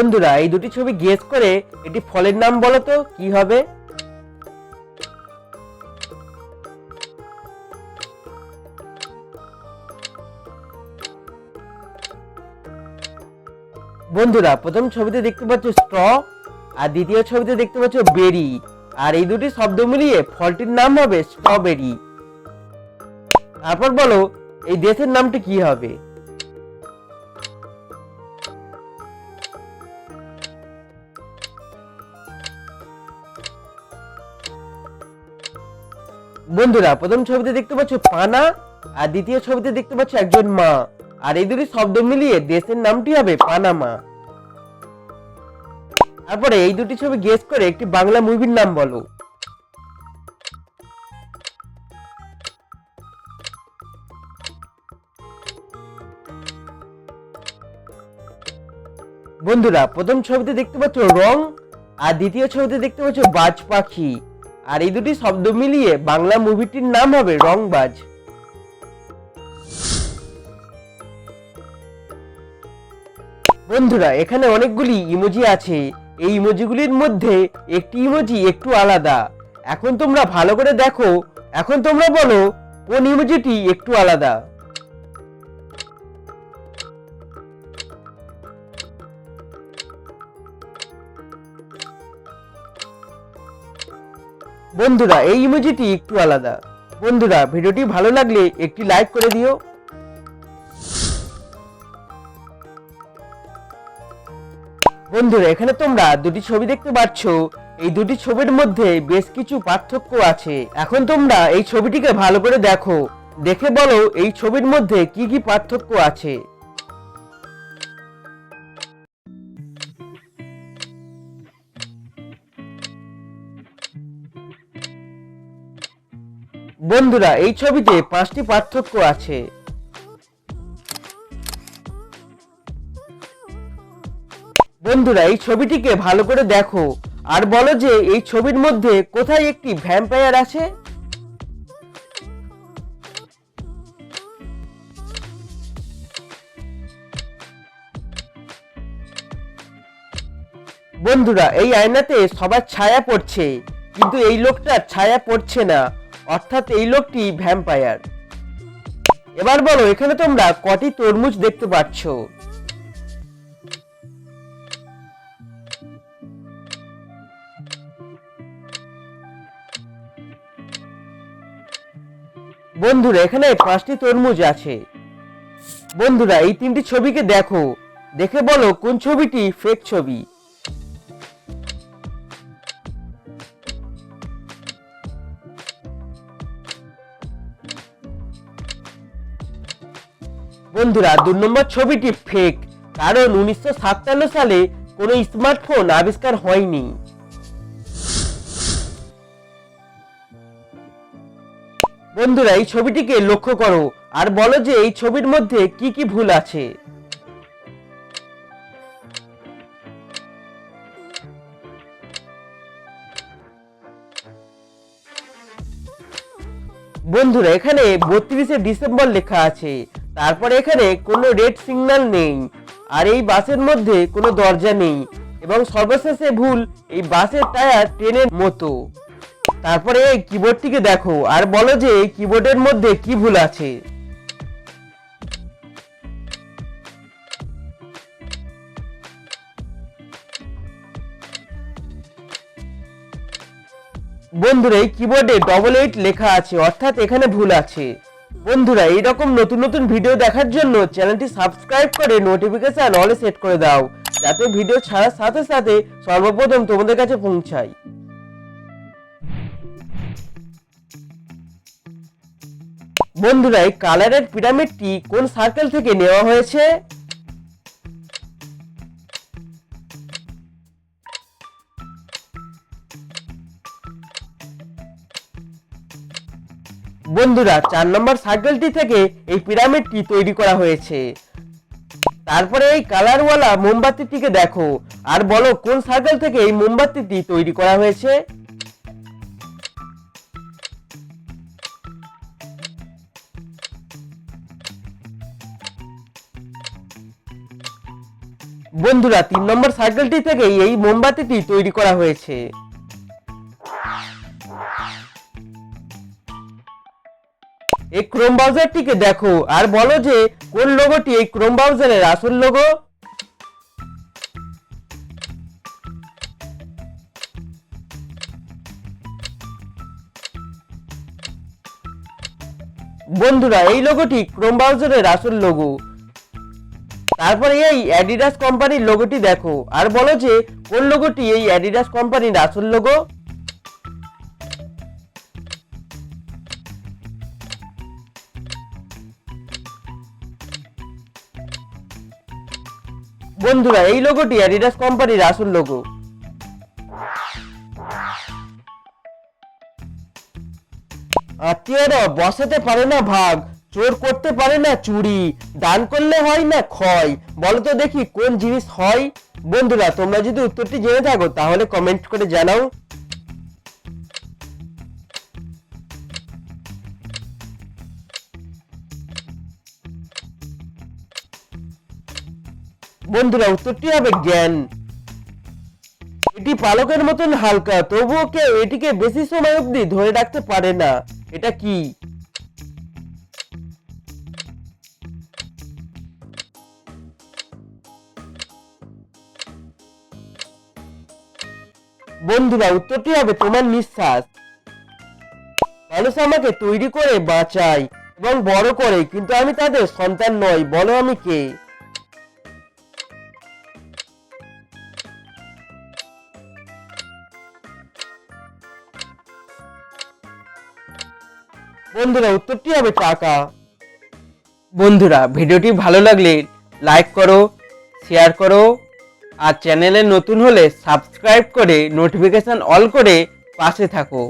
বন্ধুরা, এই দুটি ছবি গেস করে এটি ফলের নাম বলো তো, কি হবে? বন্ধুরা, প্রথম ছবিতে দেখতে পাচ্ছ স্ট্র আর দ্বিতীয় ছবিতে দেখতে পাচ্ছ বেরি আর এই দুটি শব্দ মিলিয়ে ফলটির নাম হবে স্ট্রবেরি তারপর বলো, এই দেশের নামটি কি হবে? বন্ধুরা, প্রথম ছবিতে দেখতে পাচ্ছ পানা, আর দ্বিতীয় ছবিতে দেখতে পাচ্ছ একজন মা। আর এই দুটি শব্দ মিলিয়ে দেশের নামটি হবে পানামা তারপরে এই দুটি ছবি গেস করে একটি বাংলা মুভির নাম বলো। বন্ধুরা, প্রথম ছবিতে দেখতে পাচ্ছ রং, আর দ্বিতীয় ছবিতে দেখতে পাচ্ছ বাজ পাখি। আর এই দুটি শব্দ মিলিয়ে বাংলা মুভিটির নাম হবে রংবাজ। বন্ধুরা, এখানে অনেকগুলি ইমোজি আছে। এই ইমোজিগুলির মধ্যে একটি ইমোজি একটু আলাদা। এখন তোমরা ভালো করে দেখো। এখন তোমরা বলো, কোন ইমোজিটি একটু আলাদা? বন্ধুরা, এই ইমোজিটি একটু আলাদা। বন্ধুরা, ভিডিওটি ভালো লাগলে একটি লাইক করে দিও। বন্ধুরা, এখানে তোমরা দুটি ছবি দেখতে পাচ্ছ। এই দুটি ছবির মধ্যে বেশ কিছু পার্থক্য আছে। এখন তোমরা এই ছবিটিকে ভালো করে দেখো। দেখে বলো এই ছবির মধ্যে কি কি পার্থক্য আছে। বন্ধুরা, এই ছবিতে পাঁচটি পার্থক্য আছে। বন্ধুরা, এই ছবিটিকে ভালো করে দেখো। আর বলো যে, এই ছবির মধ্যে কোথায় একটি ভ্যাম্পায়ার আছে? বন্ধুরা, এই আয়নাতে সবার ছায়া পড়ছে, কিন্তু এই লোকটার ছায়া পড়ছে না। অর্থাৎ এই লোকটি ভ্যাম্পায়ার এবার বলো, এখানে তোমরা কটি তরমুজ দেখতে পাচ্ছ? বন্ধুরা, এখানে পাঁচটি তরমুজ আছে। বন্ধুরা, এই তিনটি ছবিকে দেখো। দেখে বলো কোন ছবিটি ফেক ছবি। বন্ধুরা, দু নম্বর ছবিটি ফেক কারণ উনিশশো সাতান্ন সালে কোনো স্মার্টফোন আবিষ্কার হয়নি। বন্ধুরা, এই ছবিটিকে লক্ষ্য করো আর বলো যে এই ছবির মধ্যে কি কি ভুল আছে। বন্ধুরা, এখানে বত্রিশে ডিসেম্বর লেখা আছে তারপরে এখানে কোনো রেড সিগন্যাল নেই। আর এই বাসের মধ্যে কোনো দরজা নেই। এবং সর্বশেষে ভুল, এই বাসের টায়ার ট্রেনের মতো। তারপরে এই কিবোর্ডটিকে দেখো, আর বলো যে এই কিবোর্ডের মধ্যে কি ভুল আছে। বন্ধুরা, এই কিবোর্ডে ডবল এইট লেখা আছে, অর্থাৎ এখানে ভুল আছে। বন্ধুরা, এইরকম নতুন নতুন ভিডিও দেখার জন্য চ্যানেলটি সাবস্ক্রাইব করে নোটিফিকেশন অলে সেট করে দাও, যাতে ভিডিও ছাড়ার সাথে সাথে সর্বপ্রথম তোমাদের কাছে পৌঁছায়। কালারের পিরামিডটি কোন সার্কেল থেকে নেওয়া হয়েছে? বন্ধুরা, চার নম্বর সার্কেলটি থেকে এই পিরামিডটি তৈরি করা হয়েছে। তারপরে এই কালারওয়ালা মোমবাতিটিকে দেখো। আর বলো, কোন সার্কেল থেকে এই মোমবাতিটি তৈরি করা হয়েছে? বন্ধুরা, তিন নম্বর সার্কেলটি থেকে এই মোমবাতিটি তৈরি করা হয়েছে। ক্রোম ব্রাউজারটিকে দেখো। আর বলো যে, কোন লোগোটি এই ক্রোম ব্রাউজারের আসল লোগো বন্ধুরা, এই লোগোটি ক্রোম ব্রাউজারের আসল লোগো তারপরে এই অ্যাডিডাস কোম্পানির লোগোটি দেখো। আর বলো যে, কোন লোগোটি এই অ্যাডিডাস কোম্পানির আসল লোগো বন্ধুরা, এই লোগোটি অ্যাডিডাস কোম্পানির আসল লোগো আত্মীয়রা, বসাতে পারে না ভাগ, চোর করতে পারে না চুরি, দান করলে হয় না ক্ষয় বলো তো দেখি কোন জিনিস হয়? বন্ধুরা, তোমরা যদি উত্তরটি জেনে থাকো, তাহলে কমেন্ট করে জানাও। বন্ধুরা, উত্তরটি হবে জ্ঞান। এটি পালকের মতন হালকা, তবুও কেউ এটিকে বেশি সময় অবধি ধরে রাখতে পারে না। এটা কি? বন্ধুরা, উত্তরটি হবে তোমার নিঃশ্বাস। মানুষ আমাকে তৈরি করে, বাঁচায় এবং বড় করে, কিন্তু আমি তাদের সন্তান নই, বলো আমি কে? বন্ধুরা, উত্তরটি হবে টাকা। বন্ধুরা, ভিডিওটি ভালো লাগলে লাইক করো, শেয়ার করো, আর চ্যানেলে নতুন হলে সাবস্ক্রাইব করে নোটিফিকেশান অল করে পাশে থাকো।